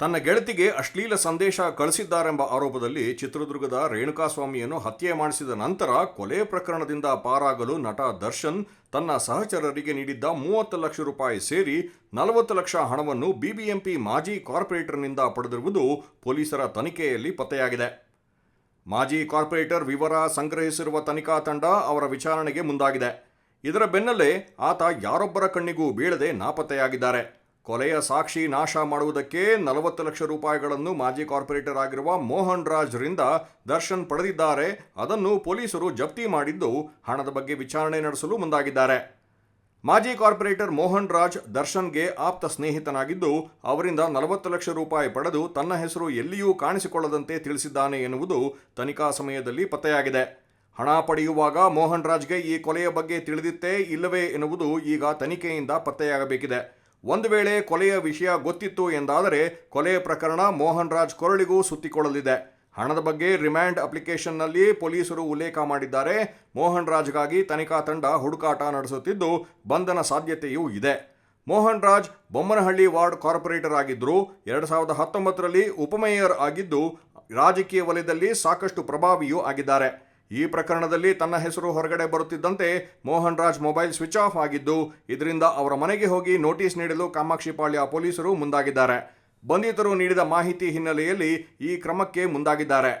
ತನ್ನ ಗೆಳತಿಗೆ ಅಶ್ಲೀಲ ಸಂದೇಶ ಕಳಿಸಿದ್ದಾರೆಂಬ ಆರೋಪದಲ್ಲಿ ಚಿತ್ರದುರ್ಗದ ರೇಣುಕಾಸ್ವಾಮಿಯನ್ನು ಹತ್ಯೆ ಮಾಡಿಸಿದ ನಂತರ ಕೊಲೆ ಪ್ರಕರಣದಿಂದ ಪಾರಾಗಲು ನಟ ದರ್ಶನ್ ತನ್ನ ಸಹಚರರಿಗೆ ನೀಡಿದ್ದ ಮೂವತ್ತು ಲಕ್ಷ ರೂಪಾಯಿ ಸೇರಿ ನಲವತ್ತು ಲಕ್ಷ ಹಣವನ್ನು ಬಿಬಿಎಂಪಿ ಮಾಜಿ ಕಾರ್ಪೊರೇಟರ್ನಿಂದ ಪಡೆದಿರುವುದು ಪೊಲೀಸರ ತನಿಖೆಯಲ್ಲಿ ಪತ್ತೆಯಾಗಿದೆ. ಮಾಜಿ ಕಾರ್ಪೊರೇಟರ್ ವಿವರ ಸಂಗ್ರಹಿಸಿರುವ ತನಿಖಾ ತಂಡ ಅವರ ವಿಚಾರಣೆಗೆ ಮುಂದಾಗಿದೆ. ಇದರ ಬೆನ್ನಲ್ಲೇ ಆತ ಯಾರೊಬ್ಬರ ಕಣ್ಣಿಗೂ ಬೀಳದೆ ನಾಪತ್ತೆಯಾಗಿದ್ದಾರೆ. ಕೊಲೆಯ ಸಾಕ್ಷಿ ನಾಶ ಮಾಡುವುದಕ್ಕೆ ನಲವತ್ತು ಲಕ್ಷ ರೂಪಾಯಿಗಳನ್ನು ಮಾಜಿ ಕಾರ್ಪೊರೇಟರ್ ಆಗಿರುವ ಮೋಹನ್ ರಾಜ್ರಿಂದ ದರ್ಶನ್ ಪಡೆದಿದ್ದಾರೆ. ಅದನ್ನು ಪೊಲೀಸರು ಜಪ್ತಿ ಮಾಡಿದ್ದು ಹಣದ ಬಗ್ಗೆ ವಿಚಾರಣೆ ನಡೆಸಲು ಮುಂದಾಗಿದ್ದಾರೆ. ಮಾಜಿ ಕಾರ್ಪೊರೇಟರ್ ಮೋಹನ್ ರಾಜ್ ದರ್ಶನ್ಗೆ ಆಪ್ತ ಸ್ನೇಹಿತನಾಗಿದ್ದು, ಅವರಿಂದ ನಲವತ್ತು ಲಕ್ಷ ರೂಪಾಯಿ ಪಡೆದು ತನ್ನ ಹೆಸರು ಎಲ್ಲಿಯೂ ಕಾಣಿಸಿಕೊಳ್ಳದಂತೆ ತಿಳಿಸಿದ್ದಾನೆ ಎನ್ನುವುದು ತನಿಖಾ ಸಮಯದಲ್ಲಿ ಪತ್ತೆಯಾಗಿದೆ. ಹಣ ಪಡೆಯುವಾಗ ಮೋಹನ್ ರಾಜ್ಗೆ ಈ ಕೊಲೆಯ ಬಗ್ಗೆ ತಿಳಿದಿತ್ತೇ ಇಲ್ಲವೇ ಎನ್ನುವುದು ಈಗ ತನಿಖೆಯಿಂದ ಪತ್ತೆಯಾಗಬೇಕಿದೆ. ಒಂದು ವೇಳೆ ಕೊಲೆಯ ವಿಷಯ ಗೊತ್ತಿತ್ತು ಎಂದಾದರೆ ಕೊಲೆಯ ಪ್ರಕರಣ ಮೋಹನ್ ರಾಜ್ ಕೊರಳಿಗೂ ಸುತ್ತಿಕೊಳ್ಳಲಿದೆ. ಹಣದ ಬಗ್ಗೆ ರಿಮ್ಯಾಂಡ್ ಅಪ್ಲಿಕೇಶನ್ನಲ್ಲಿ ಪೊಲೀಸರು ಉಲ್ಲೇಖ ಮಾಡಿದ್ದಾರೆ. ಮೋಹನ್ ರಾಜ್ಗಾಗಿ ತನಿಖಾ ತಂಡ ಹುಡುಕಾಟ ನಡೆಸುತ್ತಿದ್ದು ಬಂಧನ ಸಾಧ್ಯತೆಯೂ ಇದೆ. ಮೋಹನ್ ರಾಜ್ ಬೊಮ್ಮನಹಳ್ಳಿ ವಾರ್ಡ್ ಕಾರ್ಪೊರೇಟರ್ ಆಗಿದ್ದರು. ಎರಡು ಸಾವಿರದ ಹತ್ತೊಂಬತ್ತರಲ್ಲಿ ಉಪಮೇಯರ್ ಆಗಿದ್ದು ರಾಜಕೀಯ ವಲಯದಲ್ಲಿ ಸಾಕಷ್ಟು ಪ್ರಭಾವಿಯೂ ಆಗಿದ್ದಾರೆ. ಈ ಪ್ರಕರಣದಲ್ಲಿ ತನ್ನ ಹೆಸರು ಹೊರಗಡೆ ಬರುತ್ತಿದ್ದಂತೆ Mohan Raj mobile switch off ಆಗಿದ್ದು, ಇದರಿಂದ ಅವರ ಮನೆಗೆ ಹೋಗಿ ನೋಟಿಸ್ ನೀಡಲು ಕಾಮಾಕ್ಷಿಪಾಳ್ಯ ಪೊಲೀಸರು ಮುಂದಾಗಿದ್ದಾರೆ. ಬಂಧಿತರು ನೀಡಿದ ಮಾಹಿತಿ ಹಿನ್ನೆಲೆಯಲ್ಲಿ ಈ ಕ್ರಮಕ್ಕೆ ಮುಂದಾಗಿದ್ದಾರೆ.